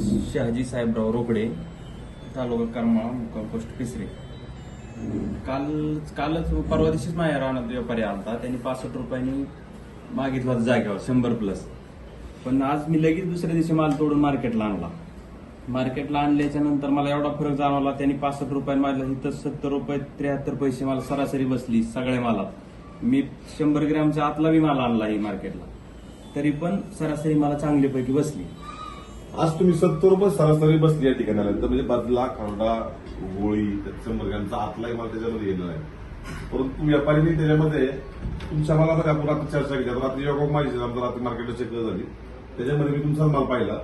शहाजी साहेबराव रोकडे तालुका करमाळा मुक्काम पोस्ट पिसरे. काल कालच परवा दिवशीच माझ्या रानात व्यापारी आलता. त्यांनी पासष्ट रुपयांनी मागितला होता जागेवर शंभर प्लस पण आज मी लगेच दुसऱ्या दिवशी माल तोडून मार्केटला आणला. मार्केटला आणल्याच्या नंतर मला एवढा फरक जाणवला त्यांनी पासष्ट रुपये मारला इथं सत्तर रुपये त्र्याहत्तर पैसे मला सरासरी बसली सगळ्या मालात. मी शंभर ग्रॅमच्या आतला बी माल आणला ही मार्केटला. तरी पण सरासरी मला चांगल्यापैकी बसली. आज तुम्ही सत्तर रुपये सरासरी बसली या ठिकाणी आल्यानंतर म्हणजे बदला खरडा गोळी ग्रॅमचा आतलाही माल त्याच्यामध्ये गेलेला आहे. परंतु व्यापाऱ्यांनी त्याच्यामध्ये तुमच्या मालामध्ये आपण रात्री चर्चा केली. रात्री जेव्हा माझी आमचा रात्री मार्केटला चेक झाली. त्याच्यामध्ये मी तुमचा माल पाहिला.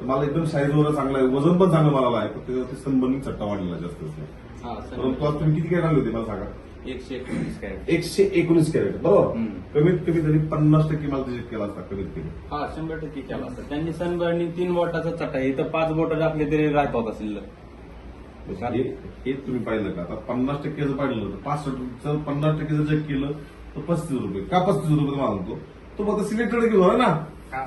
तर मला एकदम साईज वगैरे चांगला आहे. वजन पण चांगलं मालाला आहे. पण त्याच्यावरती सनबर्निंग चट्टा वाढलेला जास्त परंतु आज तुम्ही किती काय आणले होते मला सांगा. एकशे एकोणीस काय एकशे एकोणीस कॅरेट बरोबर? हम्म. कमीत कमी तरी पन्नास टक्के माल त्याच्यात केला असता कमीत कमी. हा शंभर टक्के केला असता. त्यांनी सनबर्नी तीन बोटाचा चटा आहे इथं पाच बोट टाकले तरी राहत होता शिल्लक हे हे तुम्ही पाहिलं का? आता पन्नास टक्के जर पाहिलं तर पासष्ट जर पन्नास टक्के जर चेक केलं तर पस्तीस रुपये. का पस्तीस रुपये मागतो तो फक्त सिलेक्टेड किलो आहे ना? हा.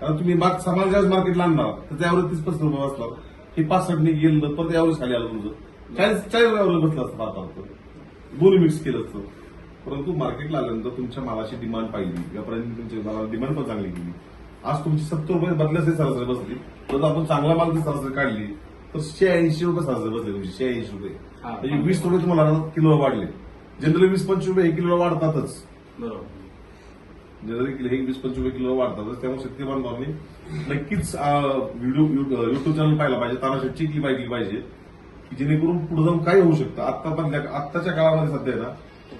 कारण तुम्ही माग ज्यावेळेस मार्केटला आणणार तर त्यावर तीस पस्तीस रुपये बसणार हे पासष्टने गेलं परत यावरेज खाली आलं तुमचं. चाळीस चाळीस बसलं असतं आता दोन्ही मिक्स केलं असतं. परंतु मार्केटला आल्यानंतर तुमच्या मालाची डिमांड पाहिली. व्यापाऱ्यांनी तुमच्या मालाला डिमांड पण चांगली केली. आज तुमची सत्तर रुपये बदल्याचे सरासरी बसली तर जर आपण चांगला माल जर सरासरी काढली तर शहाऐंशी रुपये सरासरी बसले तुमची शहाऐंशी रुपये. म्हणजे वीस रुपये तुम्हाला किलो वाढले. जनरली वीस पंचवीस रुपये एक किलो वाढतातच. बरोबर. जनरली हे वीस पंचवीस रुपये किलो वाढतातच. त्यामुळे शेतकरी बांधवांनी नक्कीच व्हिडिओ युट्यूब चॅनल पाहिला पाहिजे. तानाशेट चिकली पाहिली पाहिजे. की जेणेकरून पुढे जाऊन काय होऊ शकतं? आता पण आत्ताच्या काळामध्ये सध्या ना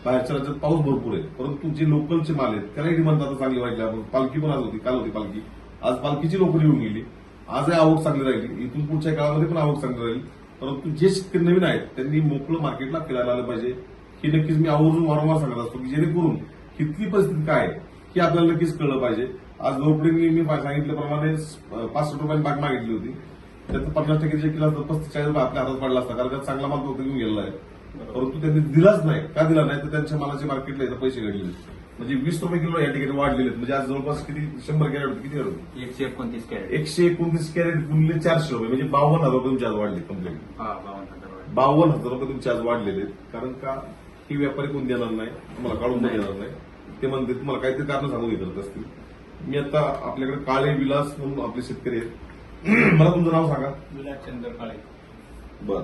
बाहेरच्या राज्यात पाऊस भरपूर आहे. परंतु जे लोकलचे माल आहेत त्यालाही डिमांड आता चांगली वाढली. आपण पालखी पण आज होती काल होती पालखी. आज पालखीची लोकल येऊन गेली. आजही आवक चांगली राहिली. इथून पुढच्या काळामध्ये पण आवक चांगली राहील. परंतु जे शेतकरी नवीन आहेत त्यांनी मोकळं मार्केटला फिरायला आलं पाहिजे. हे नक्कीच मी आवर्जून वारंवार सांगत असतो की जेणेकरून कितली परिस्थिती काय आहे आपल्याला नक्कीच कळलं पाहिजे. आज लोकडेंनी मी सांगितल्याप्रमाणे अं, पाचशे रुपयांनी बाग मागितली होती. त्याचं पन्नास टक्के जे केलं असतं पस्तीस चाळीस रुपये आपल्या हातात पडला असता कारण का चांगला माल तो घेऊन गेलेला आहे. परंतु त्यांनी दिलाच नाही. का दिला नाही? तर त्यांच्या मालाचे मार्केटला इथं पैसे घडलेले म्हणजे वीस रुपये किलो या ठिकाणी वाढलेले आहेत. म्हणजे आज जवळपास किती? शंभर कॅरेट होते. किती होते? एकशे एकोणतीस कॅरेट. एकशे एकोणतीस कॅरेट गुणले चारशे रुपये. म्हणजे बावन्न हजार रुपये तुमचे आज वाढले कंप्लेंट हा बावन्न हजार रुपये तुमचे आज वाढलेले आहेत. कारण का? ही व्यापारी कोण देणार नाही? तुम्हाला काढून देणार नाही? ते म्हणते तुम्हाला काहीतरी कारण सांगून हे करत असतील. मी आता आपल्याकडे काळे विलास म्हणून आपले शेतकरी आहेत. मला तुमचं नाव सांगा विलासचंद्र काळे बर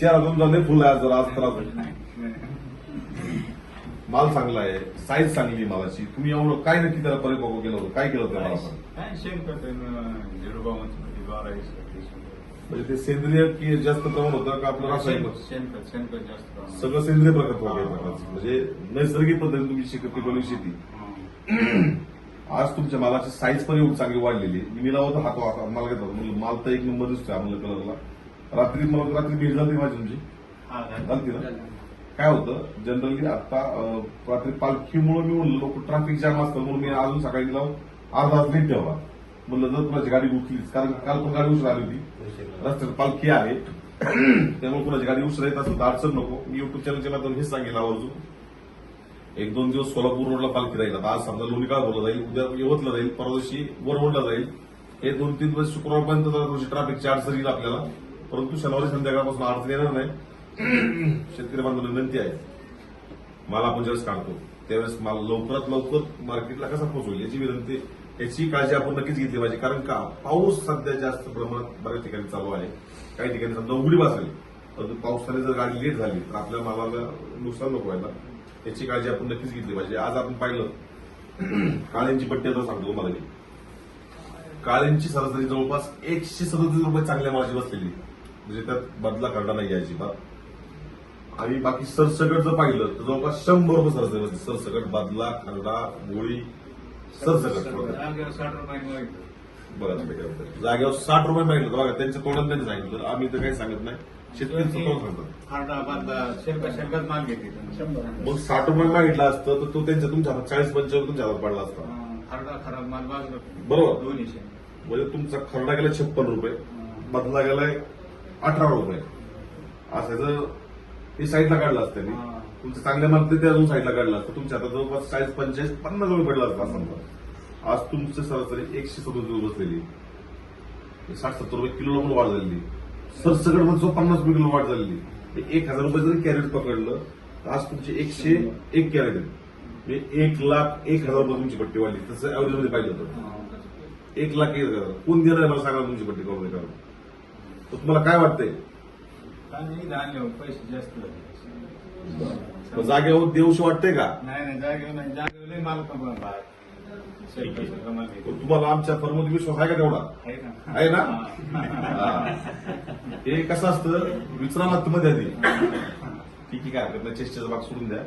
चेहरा तुमचा लय फुल आहे जरा आज त्रास. माल चांगला आहे साईज चांगली आहे मालाची तुम्ही एवढं काय नक्की त्याला परिपक्व केलं होतं काय केलं होतं मला सांगा. काय शेणखत झिरो बावन्न बारा वीस एकवीस. म्हणजे ते सेंद्रिय की जास्त प्रमाण होतं का आपलं रासायनिक शेण- शेणखत शेणखत जास्त प्रमाणात. सगळं सेंद्रिय प्रकार प्रकारचं म्हणजे नैसर्गिक पद्धतीने तुम्ही शिकत पिकवली शेती हं. आज तुमच्या मालाची साईज पण एवढी चांगली वाढलेली. मी लावतो हातो हात माल घेतला म्हणलं माल तर एक नंबर दिसतोय आम्हाला कलरला रात्री मला रात्री भेट झाली माझी तुमची. हा, झालं. ना? काय होतं जनरली आता रात्री पालखीमुळे मी म्हणलं लोक ट्रॅफिक जॅम असतं म्हणून मी अजून सकाळी गेला. अर्धा लेट ठेवला म्हणलं जर कुणाची गाडी उठलीच कारण काल पण गाडी उशीर आली होती. रस्त्यात पालखी आहे त्यामुळे कुणाची गाडी उशीर येत असेल तर अडचण नको. मी युट्यूब चॅनलच्या माध्यमातून हेच सांगेल आवर्जून. एक दोन दिवस सोलापूर रोडला पालखी राहील. आता आज समजा लोणी बोलला जाईल उद्या यवतला जाईल परवा दिवशी वरवडला जाईल. हे दोन तीन दिवस शुक्रवारपर्यंत जरा थोडीशी ट्रॅफिकची अडचण येईल आपल्याला. परंतु शनिवारी संध्याकाळपासून अडचण येणार नाही. शेतकरी बांधवांना विनंती आहे. माल आपण ज्यावेळेस काढतो त्यावेळेस माल लवकरात लवकर मार्केटला कसा पोहोचवेल याची विनंती याची काळजी आपण नक्कीच घेतली पाहिजे कारण का? पाऊस सध्या जास्त प्रमाणात बऱ्याच ठिकाणी चालू आहे. काही ठिकाणी समजा उघडी बसली परंतु पावसाने जर गाडी लेट झाली तर आपल्या मालाला नुकसान नको व्हायला. याची काळजी आपण नक्कीच घेतली पाहिजे. आज आपण पाहिलं काळ्यांची पट्टी आता सांगतो मला मी. काळ्यांची सरासरी जवळपास एकशे सदतीस रुपये चांगल्या मालाची बसलेली म्हणजे त्यात बदला करणार नाही अजिबात आणि बाकी सरसकट जर पाहिलं तर जवळपास शंभर रुपये सरासरी बसली. सरसकट बदला खरडा गोळी सरसकट. बघा. जागेवर साठ रुपये मागितलं बघा त्यांच्या तोंडात त्यांनी सांगितलं. आम्ही तर काही सांगत नाही. शेतकरी खारडा बांधा शेणखत शेणखत माल घेते. मग साठ रुपये मागितलं असतं तर तो त्यांच्या तुमच्या हातात चाळीस पंचावन्न तुमच्या हातात पडला असता. हं, खारडा खराब माल बरोबर. दोन्ही शेण. म्हणजे तुमचा खरडा गेला छप्पन रुपये बदला गेलाय अठरा रुपये. असायचं ते साईडला काढलं असतं त्यांनी. तुमचं चांगल्या माल ते अजून साईडला काढलं असतं. तुमच्या आता जवळपास चाळीस पंचेचाळीस पन्नास रुपये पडला असता समजा. आज तुमचं सरासरी एकशे सदोतीस बसलेली. साठ सत्तर रुपये किलोला पण वाढ झालेली. सरसकटमध्ये पन्नास रुपये किलो वाढ झालेली. एक हजार रुपये जरी कॅरेट पकडलं तर आज तुमचे एकशे एक कॅरेट आहे म्हणजे एक लाख एक हजार रुपये तुमची पट्टी वाढली. तसं ऍव्हरेजमध्ये पाहिजे होतं. एक लाख एक हजार. कोण देणार आहे मला सांगा तुमची पट्टी करून तुम्हाला काय वाटतंय? पैसे जास्त जागेवर देऊशी वाटतंय का? नाही नाही जागेवर नाही. जागेवर माल तुम्हाला आमच्या फर्ममध्ये विश्वास आहे का तेवढा? आहे ना. हा. हा. हे कसं असतं? विचाराला मध्ये आधी. ठीक आहे काय हरकत नाही चेष्टेचा भाग सोडून द्या.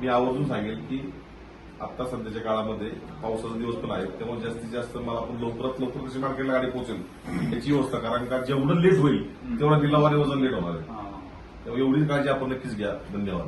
मी आवर्जून सांगेल की आता सध्याच्या काळामध्ये पावसाचा दिवस पण आहे. त्यामुळे जास्तीत जास्त मला आपण लवकरात लवकर कशी मार्केटला गाडी पोहोचेल. याची व्यवस्था कारण का जेवढं लेट होईल तेवढा निलावाने वजन लेट होणार आहे. हा. त्यामुळे एवढीच काळजी आपण नक्कीच घ्या. धन्यवाद.